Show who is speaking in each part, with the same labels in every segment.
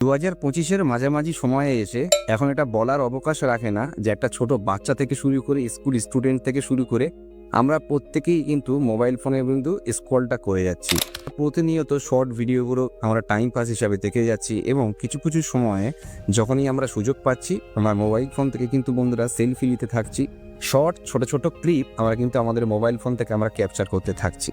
Speaker 1: দু হাজার পঁচিশের মাঝামাঝি সময়ে এসে এখন এটা বলার অবকাশ রাখে না যে একটা ছোট বাচ্চা থেকে শুরু করে স্কুল স্টুডেন্ট থেকে শুরু করে আমরা প্রত্যেকেই কিন্তু মোবাইল ফোনে কিন্তু স্ক্রলটা করে যাচ্ছি। প্রতিনিয়ত শর্ট ভিডিওগুলো আমরা টাইম পাস হিসাবে দেখে যাচ্ছি এবং কিছু কিছু সময়ে যখনই আমরা সুযোগ পাচ্ছি, আমরা মোবাইল ফোন থেকে কিন্তু বন্ধুরা সেলফি নিতে থাকছি। শর্ট, ছোট ছোট ক্লিপ আমরা কিন্তু আমাদের মোবাইল ফোন থেকে আমরা ক্যাপচার করতে থাকছি।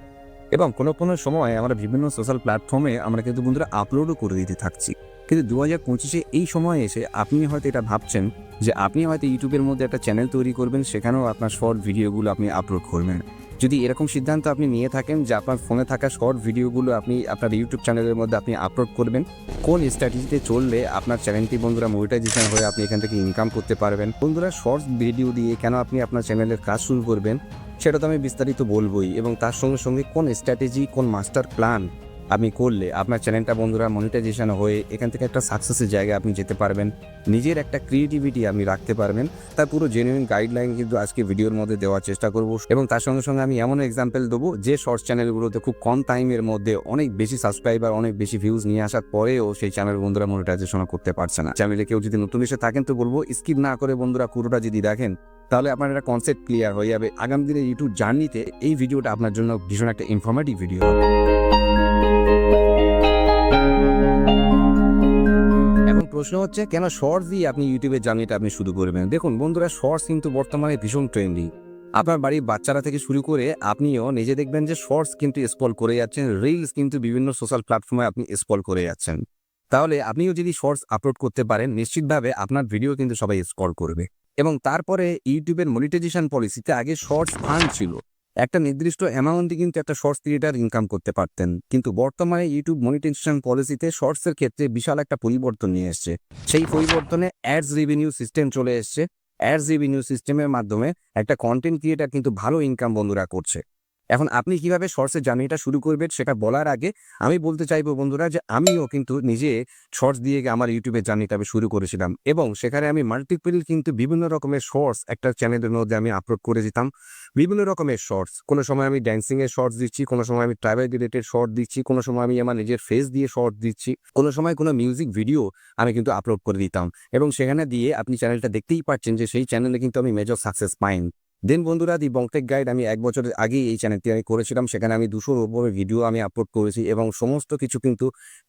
Speaker 1: এবং কোনো কোনো সময় আমরা বিভিন্ন সোশ্যাল প্ল্যাটফর্মে আমরা কিন্তু বন্ধুরা আপলোডও করে দিতে থাকছি। কিন্তু দু হাজার পঁচিশে এই সময় এসে আপনি হয়তো এটা ভাবছেন যে আপনি হয়তো ইউটিউবের মধ্যে একটা চ্যানেল তৈরি করবেন, সেখানেও আপনার শর্ট ভিডিওগুলো আপনি আপলোড করবেন। যদি এরকম সিদ্ধান্ত আপনি নিয়ে থাকেন যে আপনার ফোনে থাকা শর্ট ভিডিওগুলো আপনি আপনার ইউটিউব চ্যানেলের মধ্যে আপনি আপলোড করবেন, কোন স্ট্র্যাটেজিতে চললে আপনার চ্যানেলটি বন্ধুরা মনিটাইজেশন হয়ে আপনি এখান থেকে ইনকাম করতে পারবেন? বন্ধুরা শর্টস ভিডিও দিয়ে কেন আপনি আপনার চ্যানেলের কাজ শুরু করবেন? সেটা তো আমি বিস্তারিত বলবোই এবং তার সঙ্গে সঙ্গে কোন স্ট্র্যাটেজি কোন মাস্টার প্ল্যান আপনি করলে আপনার চ্যানেলটা বন্ধুরা মনিটাইজেশন হয়ে এখান থেকে একটা সাকসেসের জায়গায় আপনি যেতে পারবেন। নিজের একটা ক্রিয়েটিভিটি আপনি রাখতে পারবেন। তার পুরো জেনুইন গাইডলাইন কিন্তু আজকে ভিডিওর মধ্যে দেওয়ার চেষ্টা করব এবং তার সঙ্গে সঙ্গে আমি এমন এক্সাম্পল দেবো যে শর্টস চ্যানেলগুলোতে খুব কম টাইমের মধ্যে অনেক বেশি সাবস্ক্রাইবার অনেক বেশি ভিউজ নিয়ে আসার পরেও সেই চ্যানেল বন্ধুরা মনিটাইজেশন করতে পারছে না। চ্যানেলে কেউ যদি নতুন এসে থাকেন তো বলব স্কিপ না করে বন্ধুরা পুরোটা যদি দেখেন, তাহলে আপনার একটা কনসেপ্ট ক্লিয়ার হয়ে যাবে। আগামী দিনে ইউটিউব জার্নিতে এই ভিডিওটা আপনার জন্য ভীষণ একটা ইনফরমেটিভ ভিডিও হবে। প্রশ্ন হচ্ছে, কেন শর্টস দিয়ে আপনি ইউটিউবের জার্নিটা আপনি শুরু করবেন? দেখুন বন্ধুরা শর্টস কিন্তু বর্তমানে ভীষণ ট্রেন্ডিং আপনার বাড়ির বাচ্চারা থেকে শুরু করে আপনিও নিজে দেখবেন যে শর্টস কিন্তু স্পল করে যাচ্ছেন রিলস কিন্তু বিভিন্ন সোশ্যাল প্ল্যাটফর্মে আপনি স্পল করে যাচ্ছেন। তাহলে আপনিও যদি শর্টস আপলোড করতে পারেন, নিশ্চিতভাবে আপনার ভিডিও কিন্তু সবাই স্কল করবে। এবং তারপরে ইউটিউবের মনিটাইজেশন পলিসিতে আগে শর্টস ফান্ড ছিল। একটা নির্দিষ্ট অ্যামাউন্টে কিন্তু একটা শর্টস ক্রিয়েটার ইনকাম করতে পারতেন। কিন্তু বর্তমানে ইউটিউব মনিটাইজেশন পলিসিতে শর্টসের ক্ষেত্রে বিশাল একটা পরিবর্তন নিয়ে এসছে। সেই পরিবর্তনে অ্যাডস রেভিনিউ সিস্টেম চলে এসছে। অ্যাডস রেভিনিউ সিস্টেমের মাধ্যমে একটা কন্টেন্ট ক্রিয়েটার কিন্তু ভালো ইনকাম বন্ধুরা করছে। এখন আপনি কীভাবে শর্টসের জার্নিটা শুরু করবেন সেটা বলার আগে আমি বলতে চাইব বন্ধুরা যে আমিও কিন্তু নিজে শর্টস দিয়ে আমার ইউটিউবের জার্নিটা আমি শুরু করেছিলাম এবং সেখানে আমি মাল্টিপল কিন্তু বিভিন্ন রকমের শর্টস একটা চ্যানেলের মধ্যে আমি আপলোড করে দিতাম। বিভিন্ন রকমের শর্টস কোনো সময় আমি ড্যান্সিং এর শর্টস দিচ্ছি, কোনো সময় আমি ট্রাভেল রিলেটেড শর্ট দিচ্ছি, কোনো সময় আমি আমার নিজের ফেস দিয়ে শর্ট দিচ্ছি, কোনো সময় কোনো মিউজিক ভিডিও আমি কিন্তু আপলোড করে দিতাম এবং সেখানে দিয়ে আপনি চ্যানেলটা দেখতেই পাচ্ছেন যে সেই চ্যানেলে কিন্তু আমি মেজর সাকসেস পাইন। দেন বন্ধুরা দি বংটেক গাইড আমি এক বছরের আগেই এই চ্যানেলটি আমি করেছিলাম। সেখানে আমি দুশোর উপরে ভিডিও আমি আপলোড করেছি এবং সমস্ত কিছু কিন্তু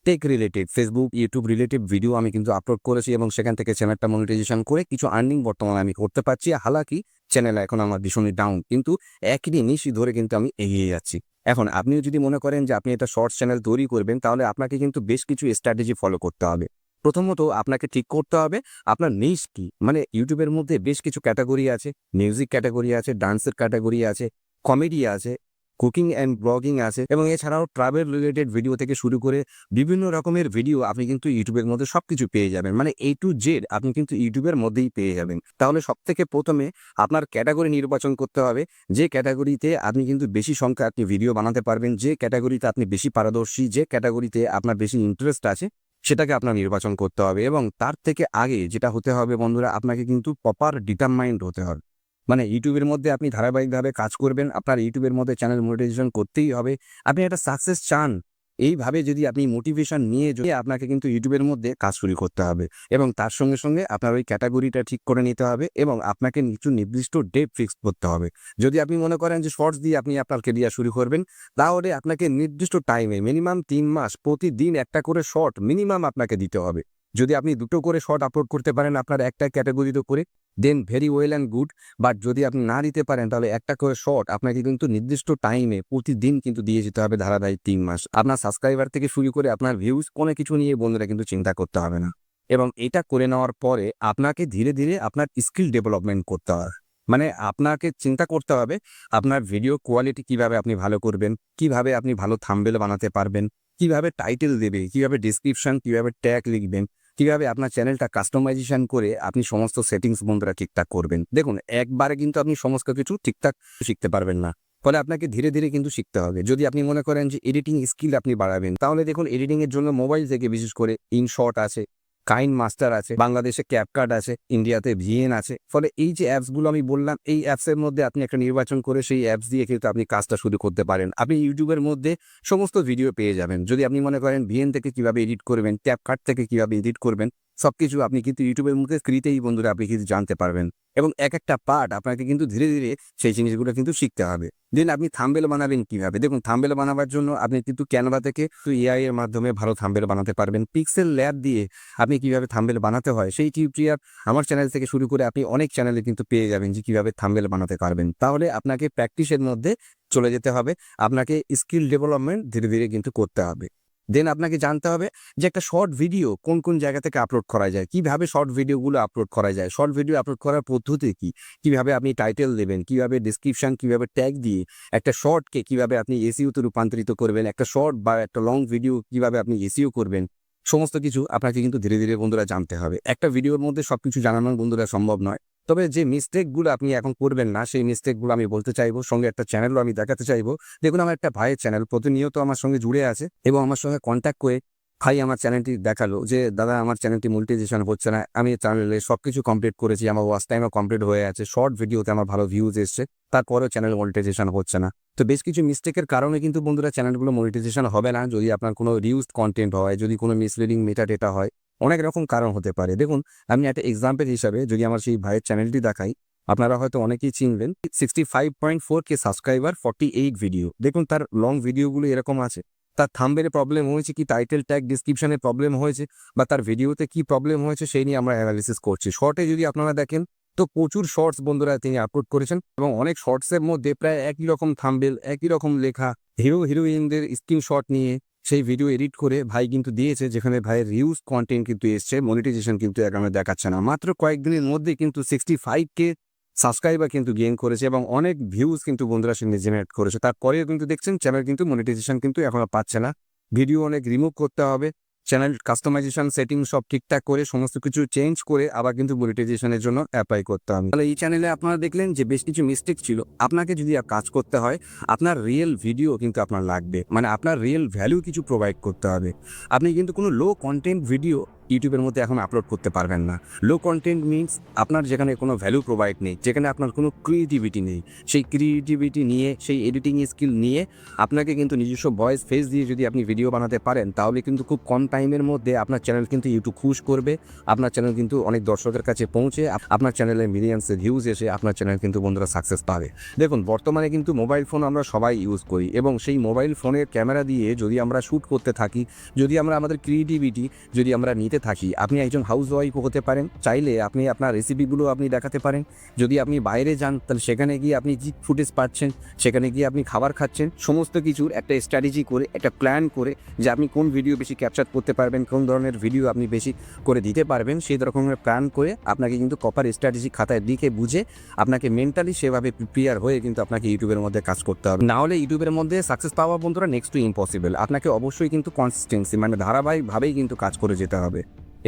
Speaker 1: tech related Facebook YouTube related video আমি কিন্তু আপলোড করেছি এবং সেখান থেকে চ্যানেলটা মনিটাইজেশন করে কিছু আর্নিং বর্তমানে আমি করতে পারছি। হালাকি চ্যানেল এখন আমার ভীষণই ডাউন কিন্তু একই জিনিসই ধরে কিন্তু আমি এগিয়ে যাচ্ছি। এখন আপনিও যদি মনে করেন যে আপনি একটা শর্টস চ্যানেল তৈরি করবেন, তাহলে আপনাকে কিন্তু বেশ কিছু স্ট্র্যাটেজি ফলো করতে হবে। প্রথমত আপনাকে ঠিক করতে হবে, আপনার নিশ কি? মানে ইউটিউবের মধ্যে বেশ কিছু ক্যাটাগরি আছে মিউজিক ক্যাটাগরি আছে ডান্সের ক্যাটাগরি আছে কমেডি আছে কুকিং অ্যান্ড ব্লগিং আছে এবং এছাড়াও ট্রাভেল রিলেটেড ভিডিও থেকে শুরু করে বিভিন্ন রকমের ভিডিও আপনি কিন্তু ইউটিউবের মধ্যে সব কিছু পেয়ে যাবেন। মানে এ টু জেড আপনি কিন্তু ইউটিউবের মধ্যেই পেয়ে যাবেন। তাহলে সব থেকে প্রথমে আপনার ক্যাটাগরি নির্বাচন করতে হবে, যে ক্যাটাগরিতে আপনি কিন্তু বেশি সংখ্যা আপনি ভিডিও বানাতে পারবেন, যে ক্যাটাগরিতে আপনি বেশি পারদর্শী, যে ক্যাটাগরিতে আপনার বেশি ইন্টারেস্ট আছে সেটাকে আপনার নির্বাচন করতে হবে এবং তার থেকে আগে যেটা হতে হবে বন্ধুরা, আপনাকে কিন্তু প্রপার ডিটারমাইন্ড হতে হবে। মানে ইউটিউবের মধ্যে আপনি ধারাবাহিকভাবে কাজ করবেন, আপনার ইউটিউবের মধ্যে চ্যানেল মনিটাইজেশন করতেই হবে। আপনি একটা সাকসেস চান এইভাবে যদি আপনি মোটিভেশন নিয়ে যদি আপনাকে কিন্তু ইউটিউবের মধ্যে কাজ শুরু করতে হবে এবং তার সঙ্গে সঙ্গে আপনার ওই ক্যাটাগরিটা ঠিক করে নিতে হবে এবং আপনাকে কিছু নির্দিষ্ট ডেট ফিক্স করতে হবে। যদি আপনি মনে করেন যে শর্টস দিয়ে আপনি আপনার কেরিয়ার শুরু করবেন, তাহলে আপনাকে নির্দিষ্ট টাইমে মিনিমাম তিন মাস প্রতিদিন একটা করে শর্ট মিনিমাম আপনাকে দিতে হবে। যদি আপনি দুটো করে শর্ট আপলোড করতে পারেন আপনার একটা ক্যাটাগরিতে করে দেন very well and good but যদি আপনি না দিতে পারেন তাহলে একটা করে শর্ট আপনাকে কিন্তু নির্দিষ্ট টাইমে প্রতিদিন কিন্তু দিয়ে যেতে হবে ধারাবাহিক তিন মাস। আপনার সাবস্ক্রাইবার থেকে শুরু করে আপনার ভিউজ কোনো কিছু নিয়ে বন্ধুরা কিন্তু চিন্তা করতে হবে না। এবং এটা করে নেওয়ার পরে আপনাকে ধীরে ধীরে আপনার স্কিল ডেভেলপমেন্ট করতে হবে। মানে আপনাকে চিন্তা করতে হবে আপনার ভিডিও কোয়ালিটি কীভাবে আপনি ভালো করবেন, কীভাবে আপনি ভালো থাম্বেল বানাতে পারবেন, কীভাবে টাইটেল দেবে, কীভাবে ডিসক্রিপশন কীভাবে ট্যাগ লিখবেন কীভাবে আপনার চ্যানেলটা কাস্টমাইজেশন করে আপনি সমস্ত সেটিংস বন্ধুরা ঠিকঠাক করবেন? দেখুন, একবারে কিন্তু আপনি সমস্ত কিছু ঠিকঠাক শিখতে পারবেন না। ফলে আপনাকে ধীরে ধীরে কিন্তু শিখতে হবে। যদি আপনি মনে করেন যে এডিটিং স্কিল আপনি বাড়াবেন, তাহলে দেখুন এডিটিংয়ের জন্য মোবাইল থেকে বিশেষ করে ইনশট আছে। কাইন মাস্টার আছে, বাংলাদেশে ক্যাপকার্ড আছে, ইন্ডিয়াতে ভিএন আছে। ফলে এই যে অ্যাপসগুলো আমি বললাম, এই অ্যাপসের মধ্যে আপনি একটা নির্বাচন করে সেই অ্যাপস দিয়ে কিন্তু আপনি কাজটা শুরু করতে পারেন। আপনি ইউটিউবের মধ্যে সমস্ত ভিডিও পেয়ে যাবেন। যদি আপনি মনে করেন ভিএন থেকে কীভাবে এডিট করবেন, ক্যাপকার্ড থেকে কীভাবে এডিট করবেন সবকিছু আপনি কিন্তু ইউটিউবের মধ্যে ফ্রিতেই বন্ধুরা আপনি কিন্তু জানতে পারবেন। এবং এক একটা পার্ট আপনাকে কিন্তু ধীরে ধীরে সেই জিনিসগুলো কিন্তু শিখতে হবে। দেন আপনি থাম্বেল বানাবেন কীভাবে? দেখুন থাম্বেল বানাবার জন্য আপনি কিন্তু ক্যানভা থেকে এআই এর মাধ্যমে ভালো থাম্বেল বানাতে পারবেন। পিক্সেল ল্যাব দিয়ে আপনি কীভাবে থাম্বেল বানাতে হয়, সেই টিউটোরিয়াল আমার চ্যানেল থেকে শুরু করে আপনি অনেক চ্যানেলে কিন্তু পেয়ে যাবেন যে কীভাবে থাম্বেল বানাতে পারবেন। তাহলে আপনাকে প্র্যাকটিসের মধ্যে চলে যেতে হবে। আপনাকে স্কিল ডেভেলপমেন্ট ধীরে ধীরে কিন্তু করতে হবে। দেন আপনাকে জানতে হবে যে একটা শর্ট ভিডিও কোন কোন জায়গা থেকে আপলোড করা যায়, কীভাবে শর্ট ভিডিওগুলো আপলোড করা যায় শর্ট ভিডিও আপলোড করার পদ্ধতি কি, কীভাবে আপনি টাইটেল দেবেন, কীভাবে ডিসক্রিপশন কীভাবে ট্যাগ দিয়ে একটা শর্টকে কীভাবে আপনি এসিওতে রূপান্তরিত করবেন, একটা শর্ট বা একটা লং ভিডিও কীভাবে আপনি এসিও করবেন, সমস্ত কিছু আপনাকে কিন্তু ধীরে ধীরে বন্ধুরা জানতে হবে। একটা ভিডিওর মধ্যে সব কিছু জানানোর বন্ধুরা সম্ভব নয়। তবে যে মিস্টেকগুলো আপনি এখন করবেন না, সেই মিস্টেকগুলো আমি বলতে চাইব। সঙ্গে একটা চ্যানেলও আমি দেখাতে চাইব। দেখুন, আমার একটা ভাইয়ের চ্যানেল প্রতিনিয়ত আমার সঙ্গে জুড়ে আছে এবং আমার সঙ্গে কন্ট্যাক্ট করে ভাই আমার চ্যানেলটি দেখাল যে, দাদা, আমার চ্যানেলটি মনিটাইজেশন হচ্ছে না। আমি চ্যানেলে সব কিছু কমপ্লিট করেছি। আমার ওয়াচ টাইমও কমপ্লিট হয়ে আছে। শর্ট ভিডিওতে আমার ভালো ভিউজ এসছে। তারপরেও চ্যানেল মনিটাইজেশন হচ্ছে না। তো বেশ কিছু মিস্টেকের কারণে কিন্তু বন্ধুরা চ্যানেলগুলো মনিটাইজেশন হবে না। যদি আপনার কোনো রিউজড কন্টেন্ট হয়, যদি কোনো মিসলিডিং মেটা ডেটা হয় অনেক রকম কারণ হতে পারে। দেখুন, আমি একটা এক্সাম্পল হিসাবে যদি আমার সেই ভাইয়ের চ্যানেলটি দেখাই, আপনারা হয়তো অনেকেই চিনবেন sixty five point four K subscriber forty eight video দেখুন, তার লং ভিডিওগুলো এরকম আছে। তার থাম্বেলে প্রবলেম হয়েছে কি টাইটেল ট্যাগ ডিসক্রিপশনে প্রবলেম হয়েছে, বা তার ভিডিওতে কি প্রবলেম হয়েছে সেই নিয়ে আমরা অ্যানালিসিস করছি। শর্টে যদি আপনারা দেখেন, তো প্রচুর শর্টস বন্ধুরা তিনি আপলোড করেছেন, এবং অনেক শর্টসের মধ্যে প্রায় একই রকম থাম্বেল একই রকম লেখা হিরো হিরোইনদের স্ক্রিনশট নিয়ে সেই ভিডিও এডিট করে ভাই কিন্তু দিয়েছে, যেখানে ভাইয়ের রিউজ কন্টেন্ট কিন্তু এসছে মনিটাইজেশন কিন্তু একামে দেখাচ্ছে না। মাত্র কয়েকদিনের মধ্যে কিন্তু সিক্সটি ফাইভ কে সাবস্ক্রাইবার কিন্তু গেইন করেছে এবং অনেক ভিউজ কিন্তু বন্ধুরা সঙ্গে জেনারেট করেছে। তারপরেও কিন্তু দেখছেন চ্যানেল কিন্তু মনিটাইজেশন কিন্তু এখনও পাচ্ছে না। ভিডিও অনেক রিমুভ করতে হবে। চ্যানেল কাস্টমাইজেশন সেটিং সব ঠিকঠাক করে, সমস্ত কিছু চেঞ্জ করে আবার কিন্তু মনিটাইজেশনের জন্য অ্যাপ্লাই করতে হবে। তাহলে এই চ্যানেলে আপনারা দেখলেন যে বেশ কিছু মিস্টেক ছিল। আপনাকে যদি কাজ করতে হয়, আপনার রিয়েল ভিডিও কিন্তু আপনার লাগবে। মানে আপনার রিয়েল ভ্যালু কিছু প্রোভাইড করতে হবে। আপনি কিন্তু কোনো লো কন্টেন্ট ভিডিও ইউটিউবের মধ্যে এখন আপলোড করতে পারবেন না। লো কন্টেন্ট মিনস আপনার যেখানে কোনো ভ্যালু প্রোভাইড নেই, যেখানে আপনার কোনো ক্রিয়েটিভিটি নেই, সেই ক্রিয়েটিভিটি নিয়ে, সেই এডিটিং স্কিল নিয়ে আপনাকে কিন্তু নিজস্ব ভয়েস ফেস দিয়ে যদি আপনি ভিডিও বানাতে পারেন, তাহলে কিন্তু খুব কম টাইমের মধ্যে আপনার চ্যানেল কিন্তু ইউটিউব খুশ করবে। আপনার চ্যানেল কিন্তু অনেক দর্শকের কাছে পৌঁছে আপনার চ্যানেলে মিলিয়ন্সে ভিউজ এসে আপনার চ্যানেল কিন্তু বন্ধুরা সাকসেস পাবে। দেখুন, বর্তমানে কিন্তু মোবাইল ফোন আমরা সবাই ইউজ করি এবং সেই মোবাইল ফোনের ক্যামেরা দিয়ে যদি আমরা শ্যুট করতে থাকি, যদি আমরা আমাদের ক্রিয়েটিভিটি যদি আমরা নিতে থাকি আপনি একজন হাউস ওয়াইফ হতে পারেন, চাইলে আপনি আপনার রেসিপিগুলো আপনি দেখাতে পারেন। যদি আপনি বাইরে যান, তাহলে সেখানে গিয়ে আপনি যে ফুটেজ পাচ্ছেন, সেখানে গিয়ে আপনি খাবার খাচ্ছেন, সমস্ত কিছুর একটা স্ট্র্যাটেজি করে, একটা প্ল্যান করে যে আপনি কোন ভিডিও বেশি ক্যাপচার করতে পারবেন, কোন ধরনের ভিডিও আপনি বেশি করে দিতে পারবেন, সেই রকমের প্ল্যান করে আপনাকে কিন্তু কপার স্ট্র্যাটেজি খাতায় লিখে বুঝে আপনাকে মেন্টালি সেভাবে প্রিপেয়ার হয়ে কিন্তু আপনাকে ইউটিউবের মধ্যে কাজ করতে হবে। না হলে ইউটিউবের মধ্যে সাকসেস পাওয়া বন্ধুরা নেক্সট টু ইম্পসিবল আপনাকে অবশ্যই কিন্তু কনসিস্টেন্সি মানে ধারাবাহিকভাবেই কিন্তু কাজ করে যেতে হবে।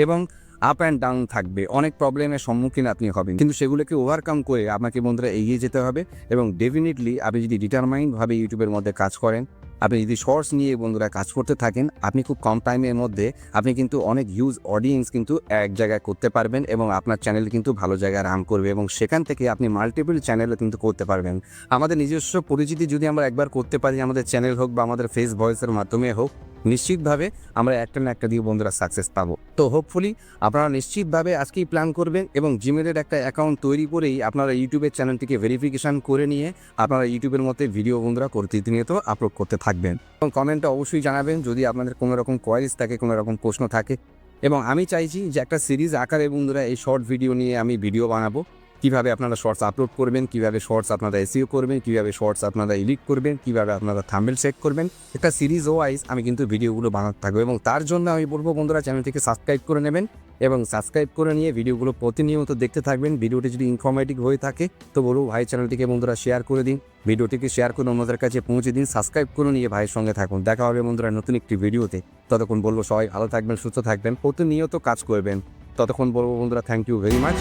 Speaker 1: এবং আপ অ্যান্ড ডাউন থাকবে। অনেক প্রবলেমের সম্মুখীন আপনি হবেন। কিন্তু সেগুলোকে ওভারকাম করে আপনাকে বন্ধুরা এগিয়ে যেতে হবে এবং ডেফিনেটলি আপনি যদি ডিটারমাইন্ডভাবে ইউটিউবের মধ্যে কাজ করেন, আপনি যদি শর্টস নিয়ে বন্ধুরা কাজ করতে থাকেন, আপনি খুব কম টাইমের মধ্যে আপনি কিন্তু অনেক হিউজ অডিয়েন্স কিন্তু এক জায়গায় করতে পারবেন এবং আপনার চ্যানেল কিন্তু ভালো জায়গায় রান করবে এবং সেখান থেকে আপনি মাল্টিপল চ্যানেলও কিন্তু করতে পারবেন। আমাদের নিজস্ব পরিচিতি যদি আমরা একবার করতে পারি, আমাদের চ্যানেল হোক বা আমাদের ফেস ভয়েসের মাধ্যমে হোক নিশ্চিতভাবে আমরা একটা না একটা দিয়ে বন্ধুরা সাকসেস পাবো। তো হোপফুলি আপনারা নিশ্চিতভাবে আজকেই প্ল্যান করবেন এবং জিমেলের একটা অ্যাকাউন্ট তৈরি করেই আপনারা ইউটিউবের চ্যানেলটিকে ভেরিফিকেশান করে নিয়ে আপনারা ইউটিউবের মধ্যে ভিডিও বন্ধুরা প্রতিনিয়ত আপলোড করতে থাকবেন। এবং কমেন্টে অবশ্যই জানাবেন যদি আপনাদের কোনো রকম কোয়ারিজ থাকে কোনো রকম প্রশ্ন থাকে। এবং আমি চাইছি যে একটা সিরিজ আকারে বন্ধুরা এই শর্ট ভিডিও নিয়ে আমি ভিডিও বানাবো। কীভাবে আপনারা শর্টস আপলোড করবেন, কীভাবে শর্টস আপনারা এসিও করবেন, কীভাবে শর্টস আপনারা এডিট করবেন, কীভাবে আপনারা থাম্বেল চেক করবেন, একটা সিরিজ ওয়াইজ আমি কিন্তু ভিডিওগুলো বানাতে থাকব এবং তার জন্য আমি বলব বন্ধুরা চ্যানেলটিকে সাবস্ক্রাইব করে নেবেন এবং সাবস্ক্রাইব করে নিয়ে ভিডিওগুলো প্রতিনিয়ত দেখতে থাকবেন। ভিডিওটি যদি ইনফরমেটিভ হয়ে থাকে, তো বলব ভাই চ্যানেলটিকে বন্ধুরা শেয়ার করে দিন, ভিডিওটিকে শেয়ার করে অন্যদের কাছে পৌঁছে দিন সাবস্ক্রাইব করে নিয়ে ভাইয়ের সঙ্গে থাকুন। দেখা হবে বন্ধুরা নতুন একটি ভিডিওতে। ততক্ষণ বলব সবাই ভালো থাকবেন, সুস্থ থাকবেন, প্রতিনিয়ত কাজ করবেন। ততক্ষণ বলব বন্ধুরা থ্যাংক ইউ ভেরি মাচ